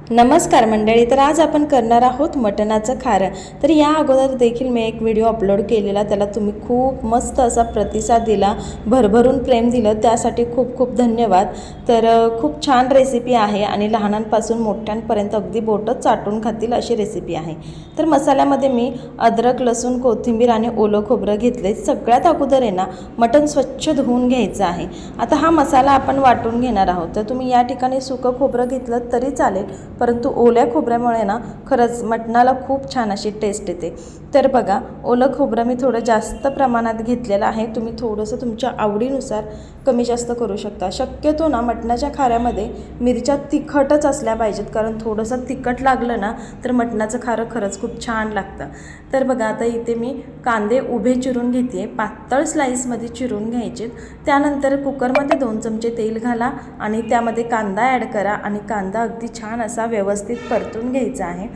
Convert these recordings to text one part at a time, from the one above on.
नमस्कार मंडळी तर आज आपण करणार आहोत मटणाचं खारं. तर या अगोदर देखील मी एक व्हिडिओ अपलोड केलेला त्याला तुम्ही खूप मस्त असा प्रतिसाद दिला भरभरून प्रेम दिलं त्यासाठी खूप खूप धन्यवाद. तर खूप छान रेसिपी आहे आणि लहानांपासून मोठ्यांपर्यंत अगदी बोटं चाटून खातील अशी रेसिपी आहे. तर मसाल्यामध्ये मी अद्रक लसूण कोथिंबीर आणि ओलं खोबरं घेतले सगळ्यात अगोदर आहे ना मटण स्वच्छ धुवून घ्यायचं आहे. आता हा मसाला आपण वाटून घेणार आहोत. तर तुम्ही या ठिकाणी सुकं खोबरं घेतलं तरी चालेल परंतु ओल्या खोबऱ्यामुळे ना खरंच मटणाला खूप छान अशी टेस्ट येते. तर बघा ओलं खोबरं मी थोडं जास्त प्रमाणात घेतलेलं आहे. तुम्ही थोडंसं तुमच्या आवडीनुसार कमी जास्त करू शकता. शक्यतो ना मटणाच्या खाऱ्यामध्ये मिरच्या तिखटच असल्या पाहिजेत. कारण थोडंसं तिखट लागलं ना तर मटणाचं खारं खरंच खूप छान लागतं. तर बघा आता इथे मी कांदे उभे चिरून घेते पातळ स्लाईसमध्ये चिरून घ्यायचे त्यानंतर कुकरमध्ये दोन चमचे तेल घाला आणि त्यामध्ये कांदा ॲड करा आणि कांदा अगदी छान असा व्यवस्थित परतून घ्यायचा आहे.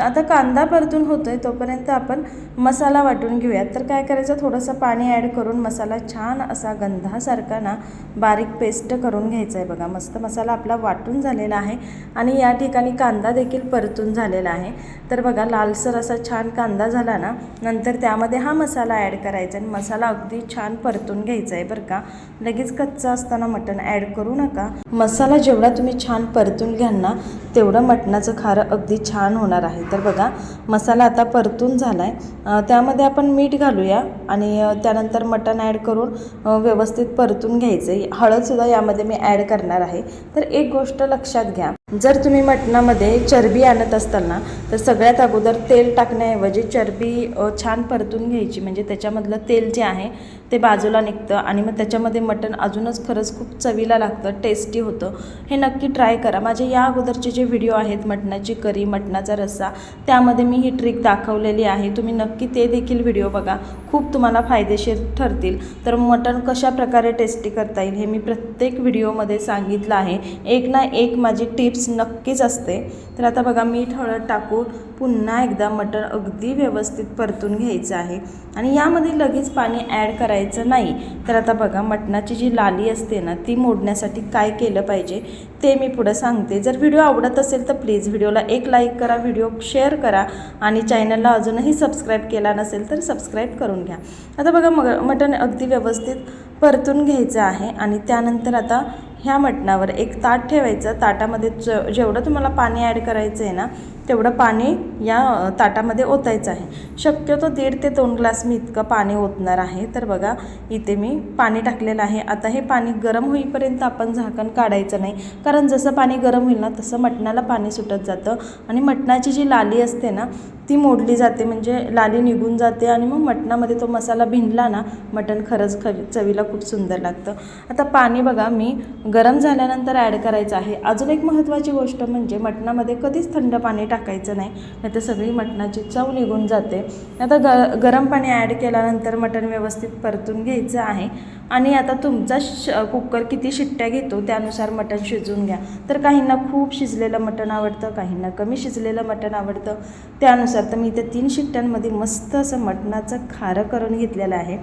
आता कांदा परतून होतो आहे तोपर्यंत आपण मसाला वाटून घेऊयात. तर काय करायचं? थोडंसं पाणी ॲड करून मसाला छान असा गंधासारखा ना बारीक पेस्ट करून घ्यायचा आहे बघा. मस्त मसाला आपला वाटून झालेला आहे आणि या ठिकाणी कांदा देखील परतून झालेला आहे. तर बघा लालसर असा छान कांदा झाला ना नंतर त्यामध्ये हा मसाला ॲड करायचा आणि मसाला अगदी छान परतून घ्यायचा आहे बरं का. लगेच कच्चा असताना मटण ॲड करू नका. मसाला जेवढा तुम्ही छान परतून घ्याल ना तेवढं मटणाचं खारं अगदी छान होणार आहे. तर बघा मसाला आता परतून झाला आहे त्यामध्ये आपण मीठ घालूया आणि त्यानंतर मटण ॲड करून व्यवस्थित परतून घ्यायचं आहे हळदसुद्धा यामध्ये मी ॲड करणार आहे. तर एक गोष्ट लक्षात घ्या. जर तुम्ही मटणामध्ये चरबी आणत असाल ना तर सगळ्यात अगोदर तेल टाकण्याऐवजी चरबी छान परतून घ्यायची. म्हणजे त्याच्यामधलं तेल जे आहे ते बाजूला निघतं आणि मग त्याच्यामध्ये मटण अजूनच खरंच खूप चवीला लागतं टेस्टी होतं. हे नक्की ट्राय करा. माझे या अगोदरचे जे व्हिडिओ आहेत मटणाची करी मटणाचा रस्सा त्यामध्ये मी ही ट्रिक दाखवलेली आहे. तुम्ही नक्की ते देखील व्हिडिओ बघा. खूप तुम्हाला फायदेशीर ठरतील. तर मटण कशा प्रकारे टेस्टी करता येईल हे मी प्रत्येक व्हिडिओमध्ये सांगितलं आहे. एक ना एक माझी टिप्स नक्कीच असते. तर आता बघा मीठ हळद टाकून पुन्हा एकदा मटण अगदी व्यवस्थित परतून घ्यायचं आहे. आणि यामध्ये लगेच पाणी ॲड करायचं नाही. तर आता बघा मटणाची जी लाली असते ना ती मोडण्यासाठी काय केलं पाहिजे ते मी पुढं सांगते. जर व्हिडिओ आवडत असेल तर प्लीज व्हिडिओला एक लाईक करा व्हिडिओ शेअर करा आणि चॅनलला अजूनही सबस्क्राईब केला नसेल तर सबस्क्राईब करून घ्या. आता बघा मग मटण अगदी व्यवस्थित परतून घ्यायचं आहे आणि त्यानंतर आता ह्या मटणावर एक ताट ठेवायचं. ताटामध्ये ज जेवढं तुम्हाला पाणी ॲड करायचं आहे ना तेवढं पाणी या ताटामध्ये ओतायचं आहे. शक्यतो दीड ते दोन ग्लास मी इतकं पाणी ओतणार आहे. तर बघा इथे मी पाणी टाकलेलं आहे. आता हे पाणी गरम होईपर्यंत आपण झाकण काढायचं नाही. कारण जसं पाणी गरम होईल ना तसं मटणाला पाणी सुटत जातं. आणि मटणाची जी लाली असते ना ती मोडली जाते. म्हणजे लाली निघून जाते आणि मग मटणामध्ये तो मसाला भिनला ना मटण खरंच ख चवीला खूप सुंदर लागतं. आता पाणी बघा मी गरम झाल्यानंतर ॲड करायचं आहे. अजून एक महत्त्वाची गोष्ट म्हणजे मटणामध्ये कधीच थंड पाणी टाकायचं नाही. तर सगळी मटणाची चव निघून जाते. आता ग गरम पाणी ॲड केल्यानंतर मटण व्यवस्थित परतून घ्यायचं आहे. आणि आता तुमचा श कुकर किती शिट्ट्या घेतो त्यानुसार मटण शिजवून घ्या. तर काहींना खूप शिजलेलं मटण आवडतं काहींना कमी शिजलेलं मटण आवडतं. त्यानुसार तर मी इथे तीन शिट्ट्यांमध्ये मस्त असं मटणाचं खारं करून घेतलेलं आहे.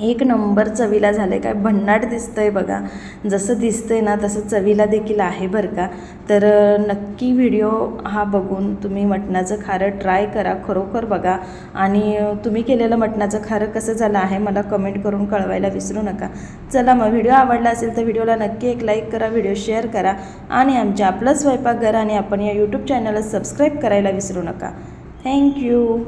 एक नंबर चवीला झालं आहे काय भन्नाट दिसतं आहे बघा. जसं दिसतं आहे ना तसं चवीला देखील आहे बरं का. तर नक्की व्हिडिओ हा बघून तुम्ही मटणाचं खारं ट्राय करा खरोखर बघा. आणि तुम्ही केलेलं मटणाचं खारं कसं झालं आहे मला कमेंट करून कळवायला विसरू नका. चला मग व्हिडिओ आवडला असेल तर व्हिडिओला नक्की एक लाईक करा व्हिडिओ शेअर करा. आणि आमच्या आपलं स्वयंपाकघर आणि आपण या यूट्यूब चॅनलला सबस्क्राईब करायला विसरू नका. थँक्यू